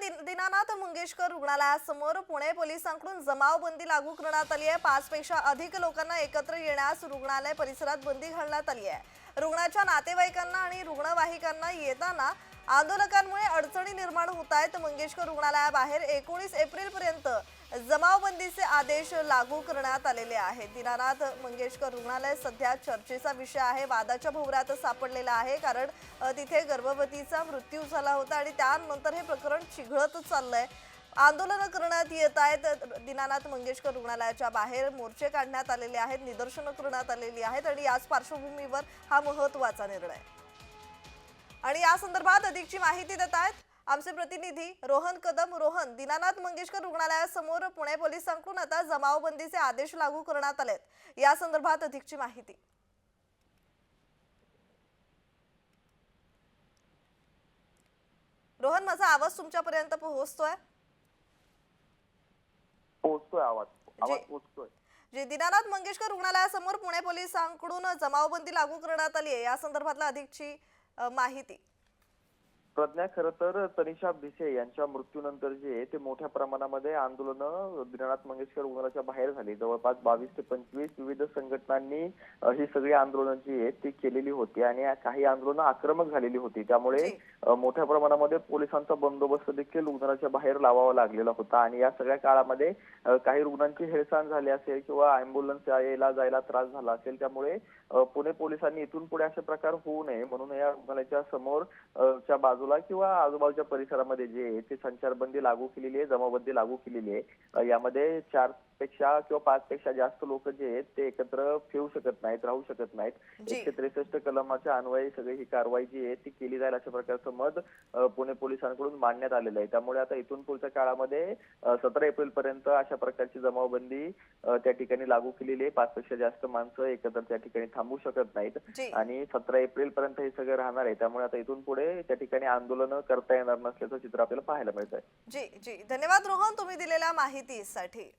दिन- दीनानाथ मंगेशकर रुग्णालयासमोर पुणे पोलिसांकडून जमावबंदी लागू करण्यात आली आहे. पाचपेक्षा अधिक लोकांना एकत्र येण्यास रुग्णालय परिसरात बंदी घालण्यात आली आहे. रुग्णाच्या नातेवाईकांना आणि रुग्णवाहिकांना येताना आंदोलकांमुळे अडचणी निर्माण होत आहेत. मंगेशकर रुग्णालयाबाहेर एकोणीस एप्रिल पर्यंत जमावबंदीचे आदेश लागू करण्यात आलेले आहेत. दिनानाथ मंगेशकर रुग्णालय सध्या चर्चेचा विषय आहे. वादाच्या भोवऱ्यात सापडलेला आहे कारण तिथे गर्भवतीचा मृत्यू झाला होता आणि त्यानंतर हे प्रकरण चिघळत चाललंय. आंदोलनं करण्यात येत आहेत. दीनानाथ मंगेशकर रुग्णालयाच्या बाहेर मोर्चे काढण्यात आलेले आहेत निदर्शनं करण्यात आलेली आहेत आणि याच पार्श्वभूमीवर हा महत्त्वाचा निर्णय. आणि या संदर्भात अधिकची माहिती देत आहेत. आमचे प्रतिनिधी रोहन कदम. रोहन दीनानाथ मंगेशकर रुग्णालयासमोर पुणे पोलिसांकडून आता जमावबंदीचे आदेश लागू करण्यात आलेत. या संदर्भात अधिकची माहिती. रोहन माझा आवाज तुमच्यापर्यंत पोहोचतोय? पोहोचतोय आवाज. आवाज जे- पोहोचतोय. जे दीनानाथ मंगेशकर रुग्णालयासमोर पुणे पोलिसांकडून जमावबंदी लागू करण्यात आली आहे या संदर्भातला अधिकची माहिती. प्रज्ञा खरं तर तनिषा भिसे यांच्या मृत्यूनंतर जे आहे ते मोठ्या प्रमाणामध्ये आंदोलनं दीनानाथ मंगेशकर रुग्णालयाच्या बाहेर झाली. जवळपास बावीस ते पंचवीस विविध संघटनांनी ही सगळी आंदोलनं जी आहेत ती केलेली होती आणि काही आंदोलनं आक्रमक झालेली होती. त्यामुळे मोठ्या प्रमाणामध्ये पोलिसांचा बंदोबस्त देखील रुग्णालयाच्या बाहेर लावावा लागलेला होता. आणि या सगळ्या काळामध्ये काही रुग्णांची हेळसांड झाली असेल किंवा अँब्युलन्स यायला जायला त्रास झाला असेल त्यामुळे पुणे पोलिसांनी इथून पुढे असे प्रकार होऊ नये. म्हणून या रुग्णालयाच्या समोर अ, च्या बाजूला किंवा आजूबाजूच्या परिसरामध्ये जे आहे ते संचारबंदी लागू केलेली आहे जमाबंदी लागू केलेली आहे. यामध्ये चारपेक्षा किंवा पाच पेक्षा जास्त लोक जे आहेत ते एकत्र फिरू शकत नाहीत राहू शकत नाहीत. एकशे त्रेसष्ट कलमाच्या अन्वये सगळी ही कारवाई जी आहे ती केली जाईल अशा प्रकारचं मत पुणे पोलिसांकडून मांडण्यात आलेलं आहे. त्यामुळे आता इथून पुढच्या काळामध्ये सतरा एप्रिल पर्यंत अशा प्रकारची जमावबंदी त्या ठिकाणी लागू केलेली आहे. पाच पेक्षा जास्त माणसं एकत्र त्या ठिकाणी थांबू शकत नाहीत. आणि सतरा एप्रिल पर्यंत हे सगळं राहणार आहे. त्यामुळे आता इथून पुढे त्या ठिकाणी आंदोलन करता येणार नसल्याचं चित्र आपल्याला पाहायला मिळत आहे जी जी. धन्यवाद रोहन तुम्ही दिलेल्या माहितीसाठी.